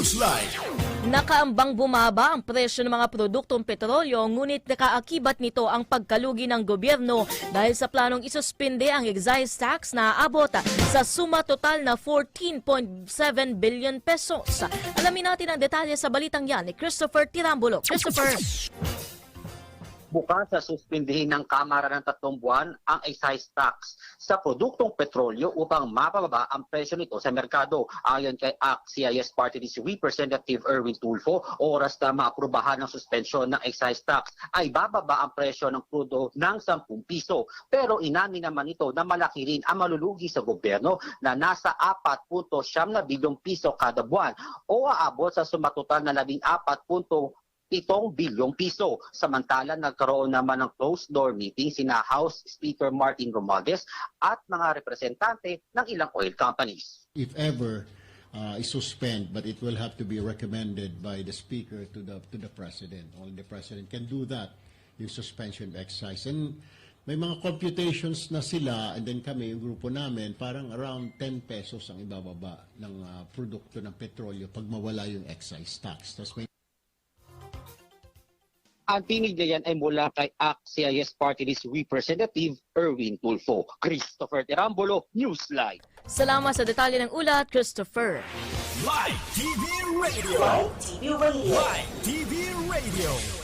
Newsline. Nakaambang bumaba ang presyo ng mga produktong petrolyo ngunit nakaakibat nito ang pagkalugi ng gobyerno dahil sa planong isuspinde ang excise tax na aabot sa suma total na 14.7 billion pesos. Alamin natin ang detalye sa balitang yan ni Christopher Tirambulo. Christopher! Bukas sa suspindihin ng Kamara ng tatlong buwan ang excise tax sa produktong petrolyo upang mapababa ang presyo nito sa merkado. Ayon kay ACT-CIS Party List Representative Erwin Tulfo, oras na maaprubahan ng suspensyon ng excise tax ay bababa ang presyo ng krudo ng 10 piso. Pero inamin naman ito na malaki rin ang malulugi sa gobyerno na nasa 4.7 na bilyong piso kada buwan o aabot sa sumatotal na 14 pitong bilyong piso. Samantala, nagkaroon naman ng closed-door meeting sina House Speaker Martin Romualdez at mga representante ng ilang oil companies. if ever uh, suspend, but it will have to be recommended by the speaker to the to the president. Only the president can do that, yung suspension of excise. And may mga computations na sila, and then kami, yung grupo namin, parang around 10 pesos ang ibababa ng uh, produkto ng petrolyo pag mawala yung excise tax. Tapos may Ang tinig na yan ay mula kay ACT-CIS Party List Representative Erwin Tulfo. Christopher Terambolo, Newsline. Salamat sa detalye ng ulat, Christopher. Live TV Radio. Live TV Radio. Live TV Radio.